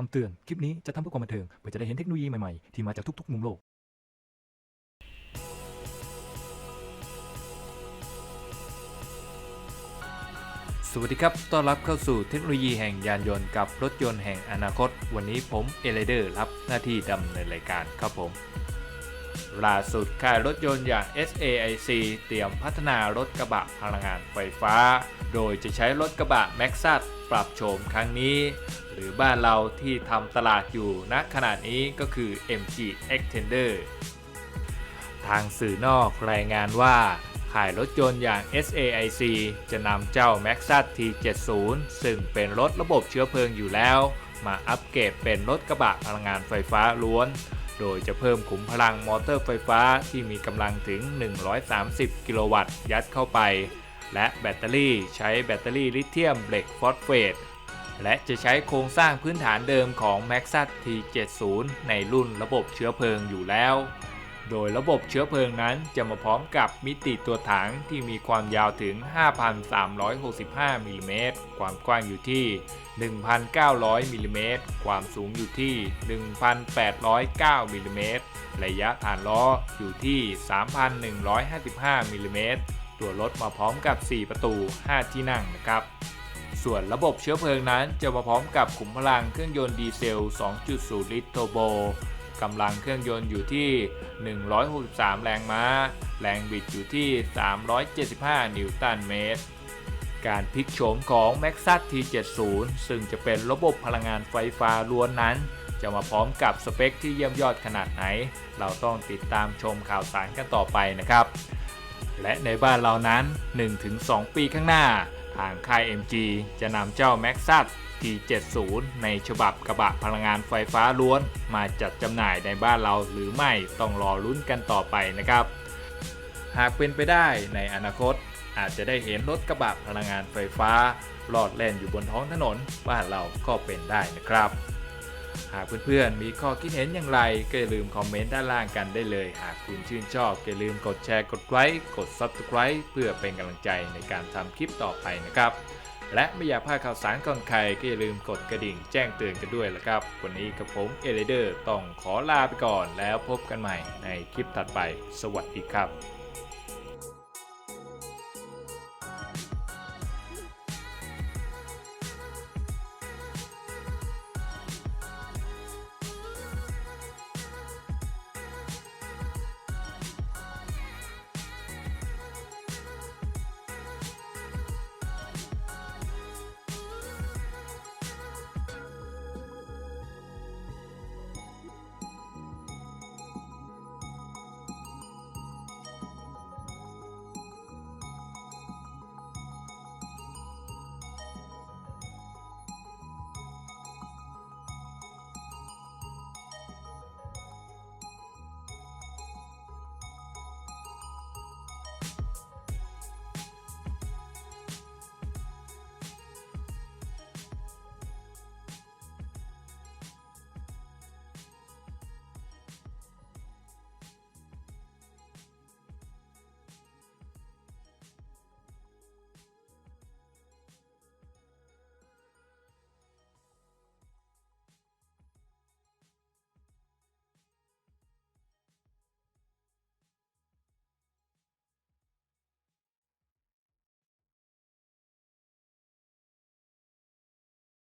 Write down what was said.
คำเตือน คลิปนี้จะทำเพื่อความบันเทิง เพื่อจะได้เห็นเทคโนโลยีใหม่ๆ ที่มาจากทุกๆ มุมโลก สวัสดีครับ ต้อนรับเข้าสู่เทคโนโลยีแห่งยานยนต์กับรถยนต์แห่งอนาคต วันนี้ผมเอเลเดอร์รับหน้าที่ดำเนินรายการครับผม ล่าสุดค่ายรถยนต์อย่าง SAIC เตรียมพัฒนารถกระบะพลังงานไฟฟ้า โดยจะใช้รถกระบะ m a x ซัปรับโฉมครั้งนี้ หรือบ้านเราที่ทำตลาดอยู่ณขณะนี้ก็คือ MG Extender ทางสื่อนอกรายงานว่าขายรถยนต์อย่าง SAIC จะนำเจ้า m a x ซั T70 ซึ่งเป็นรถระบบเชื้อเพลิงอยู่แล้ว มาอัปเกรดเป็นรถกระบะพลังงานไฟฟ้าล้วน โดยจะเพิ่มขุมพลังมอเตอร์ไฟฟ้าที่มีกำลังถึง 130 กิโลวัตต์ยัดเข้าไป และแบตเตอรี่ใช้แบตเตอรี่ลิเธียมเหล็กฟอสเฟต และจะใช้โครงสร้างพื้นฐานเดิมของ m a x ซั T70 ในรุ่นระบบเชื้อเพลิงอยู่แล้ว โดยระบบเชื้อเพลิงนั้นจะมาพร้อมกับมิติตัวถังที่มีความยาวถึง 5,365มิลลิเมตร ความกว้างอยู่ที่ 1,900มิลลิเมตร ความสูงอยู่ที่ 1,809มิลลิเมตร ระยะฐานล้ออยู่ที่ 3,155มิลลิเมตร ตัวรถมาพร้อมกับ 4 ประตู 5 ที่นั่งนะครับส่วนระบบเชื้อเพลิงนั้นจะมาพร้อมกับขุมพลังเครื่องยนต์ดีเซล 2.0 ลิตรโทโบ กำลังเครื่องยนต์อยู่ที่ 163 แรงม้า แรงบิดอยู่ที่ 375 นิวตันเมตร การพลิกโฉมของ m a x ซั T70 ซึ่งจะเป็นระบบพลังงานไฟฟ้าล้วนนั้น จะมาพร้อมกับสเปคที่เยี่ยมยอดขนาดไหน เราต้องติดตามชมข่าวสารกันต่อไปนะครับ และในบ้านเรานั้น 1-2 ปีข้างหน้า ทางค่าย MG จะนำเจ้า m a x ซั T70 ในฉบับกระบะพลังงานไฟฟ้าล้วน มาจัดจำหน่ายในบ้านเราหรือไม่ต้องรอลุ้นกันต่อไปนะครับ หากเป็นไปได้ในอนาคต อาจจะได้เห็นรถกระบะพลังงานไฟฟ้าลอดแล่นอยู่บนท้องถนนบ้านเราก็เป็นได้นะครับ หากเพื่อนๆมีข้อคิดเห็นอย่างไรก็อย่าลืมคอมเมนต์ด้านล่างกันได้เลย หากคุณชื่นชอบอย่าลืมกดแชร์กดไลค์กด Subscribe เพื่อเป็นกำลังใจในการทำคลิปต่อไปนะครับ และไม่อยากพลาดข่าวสารก่อนใครก็อย่าลืมกดกระดิ่งแจ้งเตือนกันด้วยละครับ วันนี้กับผมเอเลเดอร์ต้องขอลาไปก่อนแล้วพบกันใหม่ในคลิปถัดไป สวัสดีครับ